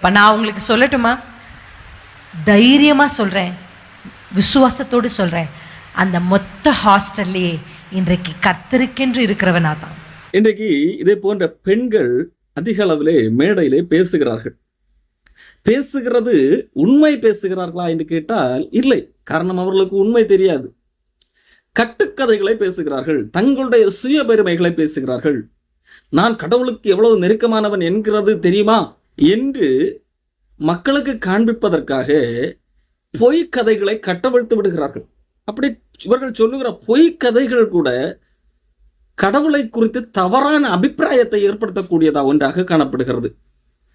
இப்போ நான் உங்களுக்கு சொல்லட்டுமா? தைரியமாக சொல்கிறேன் விசுவாசத்தோடு சொல்கிறேன் அந்த மொத்த ஹாஸ்டல்லையே இன்றைக்கு கத்திருக்கென்று இருக்கிறவனா தான். இன்றைக்கு இதே போன்ற பெண்கள் அதிக அளவிலே மேடையிலே பேசுகிறார்கள். பேசுகிறது உண்மை பேசுகிறார்களா என்று கேட்டால் இல்லை. காரணம் அவர்களுக்கு உண்மை தெரியாது. கட்டுக்கதைகளை பேசுகிறார்கள். தங்களுடைய சுய பெருமைகளை பேசுகிறார்கள். நான் கடவுளுக்கு எவ்வளவு நெருக்கமானவன் என்கிறது தெரியுமா? என்று மக்களுக்கு காண்பிப்பதற்காக பொய் கதைகளை கட்டவிழ்த்து விடுகிறார்கள். அப்படி இவர்கள் சொல்லுகிற பொய் கதைகள் கூட கடவுளை குறித்து தவறான அபிப்பிராயத்தை ஏற்படுத்தக்கூடியதா ஒன்றாக காணப்படுகிறது.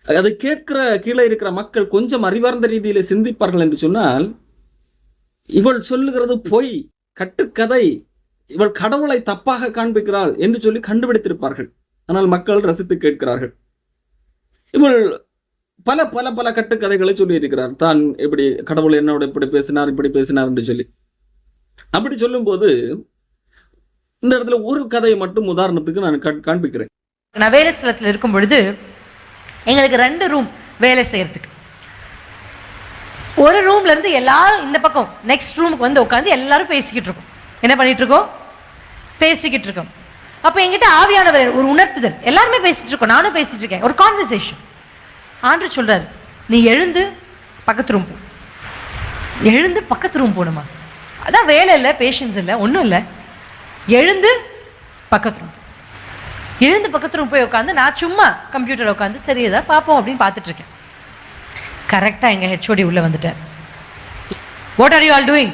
அதை கேட்கிற கீழே இருக்கிற மக்கள் கொஞ்சம் அறிவார்ந்த ரீதியில் சிந்திப்பார்கள் என்று சொன்னால் இவள் சொல்லுகிறது பொய் கட்டுக்கதை இவள் கடவுளை தப்பாக காண்பிக்கிறாள் என்று சொல்லி கண்டுபிடித்திருப்பார்கள். ஆனால் மக்கள் ரசித்து கேட்கிறார்கள். இவள் பல பல பல கட்டுக்கதைகளை சொல்லியிருக்கிறார். தான் இப்படி கடவுள் என்னோட இப்படி பேசினார் இப்படி பேசினார் என்று சொல்லி. அப்படி சொல்லும்போது இந்த இடத்துல ஒரு கதையை மட்டும் உதாரணத்துக்கு நான் காண்பிக்கிறேன். நான் வேலை ஸ்தலத்தில் இருக்கும் பொழுது எங்களுக்கு ரெண்டு ரூம் வேலை செய்யறதுக்கு. ஒரு ரூம்ல இருந்து எல்லாரும் இந்த பக்கம் நெக்ஸ்ட் ரூமுக்கு வந்து உட்காந்து எல்லாரும் பேசிக்கிட்டு இருக்கோம். என்ன பண்ணிட்டு இருக்கோம்? பேசிக்கிட்டு இருக்கோம். அப்போ என்கிட்ட ஆவியானவர் ஒரு உணர்த்துதல். எல்லாருமே பேசிட்டு இருக்கோம். நானும் பேசிட்டு இருக்கேன். ஒரு கான்வர்சேஷன் ஆண்டு சொல்றாரு நீ எழுந்து பக்கத்து ரூம் போ. எழுந்து பக்கத்து ரூம் போகணுமா அதான் வேலை இல்லை பேஷன்ஸ் இல்லை ஒன்றும் இல்லை. எழுந்து பக்கத்து ரூம் எழுந்து பக்கத்து ரூம் போய் உட்காந்து நான் சும்மா கம்ப்யூட்டர் உட்காந்து சரி ஏதாவது பார்ப்போம் அப்படின்னு பார்த்துட்ருக்கேன் கரெக்டாக எங்கள் ஹெச்ஓடி உள்ளே வந்துட்டார். What are you all doing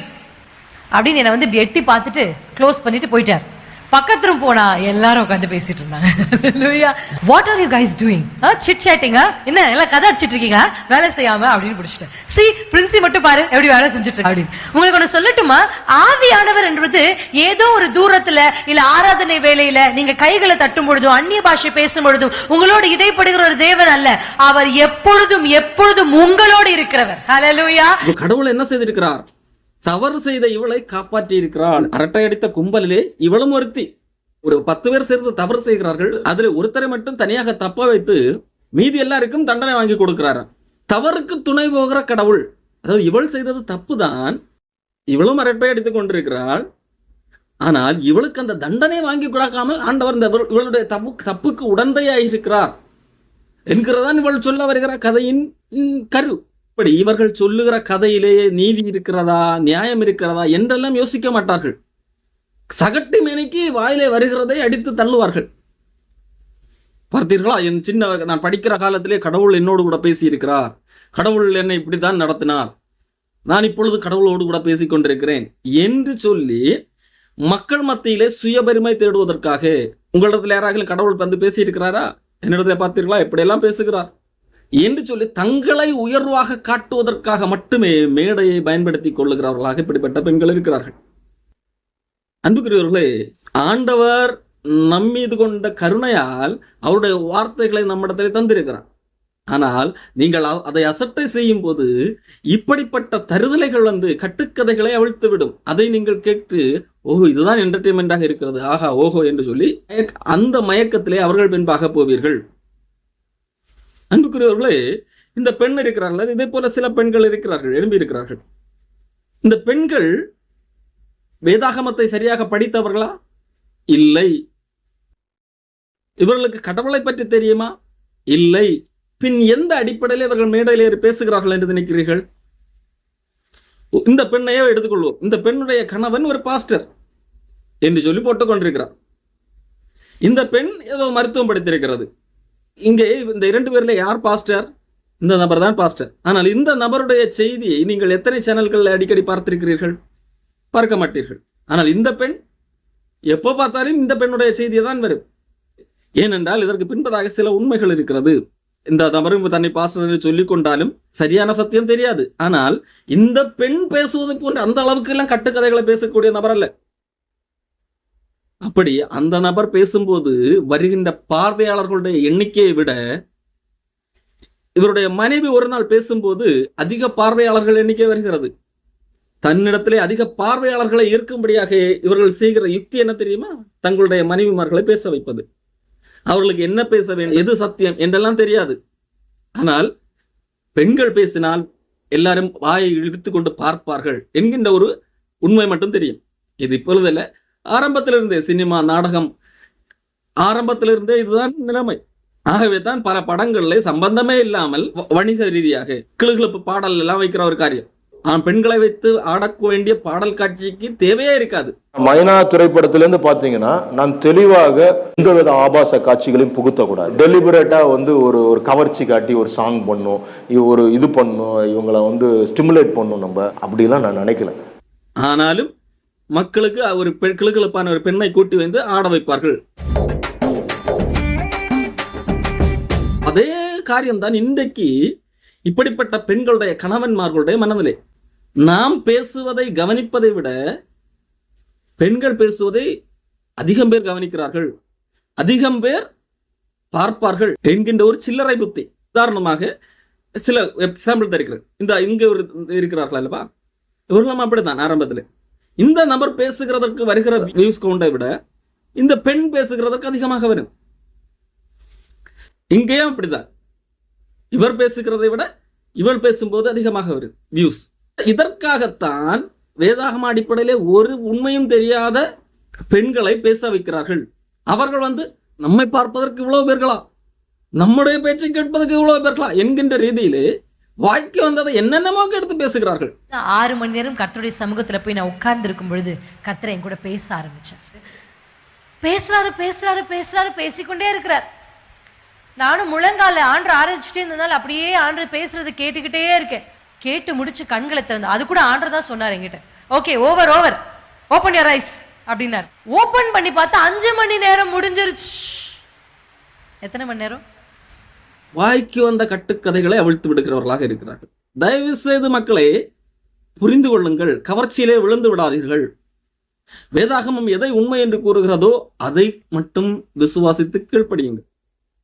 அப்படின்னு என்னை வந்து இப்படி எட்டி பார்த்துட்டு க்ளோஸ் பண்ணிட்டு போயிட்டார். பக்கத்து room போனா எல்லாரும் உட்காந்து பேசிட்டு இருந்தாங்க. What are you guys doing chit சேட்டிங்கா என்ன எல்லாம் கதை அடிச்சிட்டு இருக்கீங்களா? வேலை செய்யாம அப்படின்னு பிடிச்சிட்டேன். சி பிரின்சி மட்டும் பாரு எப்படி வேலை செஞ்சுட்டு இருக்கு. அப்படின்னு உங்களுக்கு ஒன்று சொல்லட்டுமா? ஆவியானவர் என்பது ஏதோ ஒரு தூரத்துல இல்ல ஆராதனை வேலையில நீங்க கைகளை தட்டும் பொழுதும் அந்நிய பாஷை பேசும் பொழுதும் உங்களோடு இடைப்படுகிற ஒரு தேவன் அல்ல. அவர் எப்பொழுதும் எப்பொழுதும் உங்களோடு இருக்கிறவர். இப்ப கடவுள் என்ன செய்திருக்கிறார்? தவறு செய்த இவளை காப்பாற்றி இருக்கிறாள் அரட்டை அடித்த கும்பலிலே இவளும் ஒருத்தி. ஒரு பத்து பேர் சேர்ந்து தவறு செய்கிறார்கள். அதுல ஒருத்தரை மட்டும் தனியாக தப்ப வைத்து மீதி எல்லாருக்கும் தண்டனை வாங்கி கொடுக்கிறாராம் தவறுக்கு துணை போகிற கடவுள். அதாவது இவள் செய்தது தப்புதான். இவளும் அரட்டை அடித்துக் கொண்டிருக்கிறாள். ஆனால் இவளுக்கு அந்த தண்டனை வாங்கி கொடுக்காமல் ஆண்டவர் இந்த இவளுடைய தப்பு தப்புக்கு உடந்தையாயிருக்கிறார். என்கிறதான் இவள் சொல்ல வருகிற கதையின் கரு. இப்படி இவர்கள் சொல்லுகிற கதையிலேயே நீதி இருக்கிறதா நியாயம் இருக்கிறதா என்றெல்லாம் யோசிக்க மாட்டார்கள். சகட்டு மேனைக்கு வாயிலே வருகிறதை அடித்து தள்ளுவார்கள். பார்த்தீர்களா? என் சின்ன நான் படிக்கிற காலத்திலே கடவுள் என்னோடு கூட பேசியிருக்கிறார். கடவுள் என்னை இப்படித்தான் நடத்தினார். நான் இப்பொழுது கடவுளோடு கூட பேசிக் கொண்டிருக்கிறேன் என்று சொல்லி மக்கள் மத்தியிலே சுயபெருமை தேடுவதற்காக உங்களிடத்தில் யாராவது கடவுள் வந்து பேசியிருக்கிறாரா? என்னிடத்துல பார்த்தீர்களா? இப்படியெல்லாம் பேசுகிறார். என்று சொல்லி தங்களை உயர்வாக காட்டுவதற்காக மட்டுமே மேடையை பயன்படுத்தி கொள்ளுகிறவர்களாக இப்படிப்பட்ட பெண்கள் இருக்கிறார்கள். அன்புக்குரியவர்களே ஆண்டவர் நம்மீது கொண்ட கருணையால் அவருடைய வார்த்தைகளை நம்மிடத்தில் தந்திருக்கிறார். ஆனால் நீங்கள் அதை அசட்டை செய்யும் போது இப்படிப்பட்ட தருதலைகள் வந்து கட்டுக்கதைகளை அவிழ்த்து விடும் அதை நீங்கள் கேட்டு ஓஹோ இதுதான் என்டர்டைன்மெண்டாக இருக்கிறது. ஆஹா ஓஹோ என்று சொல்லி அந்த மயக்கத்திலே அவர்கள் பின்பாக போவீர்கள். அன்புக்குரியவர்களே இந்த பெண் இருக்கிறார்கள். இதே போல சில பெண்கள் இருக்கிறார்கள் எழும்பி இருக்கிறார்கள். இந்த பெண்கள் வேதாகமத்தை சரியாக படித்தவர்களா? இல்லை. இவர்களுக்கு கடவுளை பற்றி தெரியுமா? இல்லை. பின் எந்த அடிப்படையில் இவர்கள் மேடையில் ஏறி பேசுகிறார்கள் என்று நினைக்கிறீர்கள்? இந்த பெண்ணையே எடுத்துக்கொள்வோம். இந்த பெண்ணுடைய கணவன் ஒரு பாஸ்டர் என்று சொல்லி போட்டுக் கொண்டிருக்கிறார். இந்த பெண் ஏதோ மருத்துவம் படித்திருக்கிறது. இங்கே இந்த இரண்டு பேரில் யார் பாஸ்டர் இந்த நபர் தான் பாஸ்டர் ஆனால் இந்த நபருடைய செய்தியை நீங்கள் எத்தனை சேனல்களில் அடிக்கடி பார்த்திருக்கிறீர்கள்? பார்க்க மாட்டீர்கள். ஆனால் இந்த பெண் எப்போ பார்த்தாலும் இந்த பெண்ணுடைய செய்தியை தான் வரும். ஏனென்றால் இதற்கு பின்பதாக சில உண்மைகள் இருக்கிறது. இந்த நபரும் தன்னை பாஸ்டர் என்று சொல்லிக் கொண்டாலும் சரியான சத்தியம் தெரியாது. ஆனால் இந்த பெண் பேசுவது போன்ற அந்த அளவுக்கு எல்லாம் கட்டுக்கதைகளை பேசக்கூடிய நபர் அல்ல. அப்படி அந்த நபர் பேசும்போது வருகின்ற பார்வையாளர்களுடைய எண்ணிக்கையை விட இவருடைய மனைவி ஒரு நாள் பேசும்போது அதிக பார்வையாளர்கள் எண்ணிக்கை வருகிறது. தன்னிடத்திலே அதிக பார்வையாளர்களை ஈர்க்கும்படியாக இவர்கள் செய்கிற யுக்தி என்ன தெரியுமா? தங்களுடைய மனைவிமார்களை பேச வைப்பது. அவர்களுக்கு என்ன பேச வேண்டும் எது சத்தியம் என்றெல்லாம் தெரியாது. ஆனால் பெண்கள் பேசினால் எல்லாரும் வாயை இழுத்துக்கொண்டு பார்ப்பார்கள் என்கின்ற ஒரு உண்மை மட்டும் தெரியும். இது இப்பொழுதில்லை. ஆரம்பத்திலிருந்தே சினிமா நாடகம் ஆரம்பத்திலிருந்தே இதுதான் நிலைமை. ஆகவே தான் பல படங்கள்ல சம்பந்தமே இல்லாமல் வணிக ரீதியாக கிளுகிழப்பு பாடல் எல்லாம் வைக்கிற ஒரு காரியம். ஆனா பெண்களை வைத்து ஆடக்க வேண்டிய பாடல் காட்சிக்கு தேவையே இருக்காது. மைனா திரைப்படத்திலிருந்து பாத்தீங்கன்னா நான் தெளிவாக எந்தவித ஆபாச காட்சிகளையும் புகுத்தக்கூடாது. டெலிபரேட்டா வந்து ஒரு ஒரு கவர்ச்சி காட்டி ஒரு சாங் பண்ணும் ஒரு இது பண்ணும் இவங்களை வந்து ஸ்டிமுலேட் பண்ணும் நம்ம. அப்படிலாம் நான் நினைக்கல. ஆனாலும் மக்களுக்கு ஒரு பெண் ஒரு பெண்ணை கூட்டி வந்து ஆட வைப்பார்கள். அதே காரியம்தான் இன்றைக்கு இப்படிப்பட்ட பெண்களுடைய கணவன்மார்களுடைய மனநிலை. நாம் பேசுவதை கவனிப்பதை விட பெண்கள் பேசுவதை அதிகம் பேர் கவனிக்கிறார்கள். அதிகம் பேர் பார்ப்பார்கள் என்கின்ற ஒரு சில்லறை புத்தி. உதாரணமாக சில எக்ஸாம்பிள் தருகிறேன். இந்த இங்க ஒரு இருக்கிறார்கள் அல்லவா? இவர்களும் அப்படித்தான் ஆரம்பத்தில். இந்த நபர் பேசுகிறதற்கு வருகிற நியூஸ் கவுண்டை விட இந்த பெண் பேசுகிறதற்கு அதிகமாக வரும். இங்கேயும் அப்படிதான். இவர் பேசுகிறதை விட இவள் பேசும்போது அதிகமாக வரும். வியூஸ் இதற்காகத்தான் வேதாகம அடிப்படையிலே ஒரு உண்மையும் தெரியாத பெண்களை பேச வைக்கிறார்கள். அவர்கள் வந்து நம்மை பார்ப்பதற்கு இவ்வளவு பேர்களா? நம்முடைய பேச்சை கேட்பதற்கு இவ்வளவு பேர்களா? என்கின்ற ரீதியிலே வாய்க்கு வந்ததை என்னென்னமோ எடுத்து பேசுகிறார்கள்? ஆறு மணி நேரம் கர்த்தருடைய சமூகத்துல போய் நான் உட்கார்ந்து இருக்கும் பொழுது கர்த்தர் என் கூட பேச ஆரம்பிச்சார். பேசுறாரு பேசுறாரு பேசுறாரு பேசிக்கொண்டே இருக்கிறார். நானும் முழங்கால ஆண்டு ஆரம்பிச்சுட்டே இருந்ததுனால அப்படியே ஆண்டு பேசுறது கேட்டுக்கிட்டே இருக்கேன். கேட்டு முடிச்சு கண்களை திறந்து அது கூட ஆண்டர் தான் சொன்னார் என்கிட்ட. Okay over over open your eyes அப்படின்னார். ஓப்பன் பண்ணி பார்த்தா அஞ்சு மணி நேரம் முடிஞ்சிருச்சு. எத்தனை மணி நேரம்? வாய்க்கு வந்த கட்டுக்கதைகளை அவிழ்த்து விடுகிறவர்களாக இருக்கிறார்கள். தயவு செய்து மக்களே புரிந்து கொள்ளுங்கள். கவர்ச்சியிலே விழுந்து விடாதீர்கள். வேதாகமம் எதை உண்மை என்று கூறுகிறதோ அதை மட்டும் விசுவாசித்து கீழ்ப்படியுங்கள்.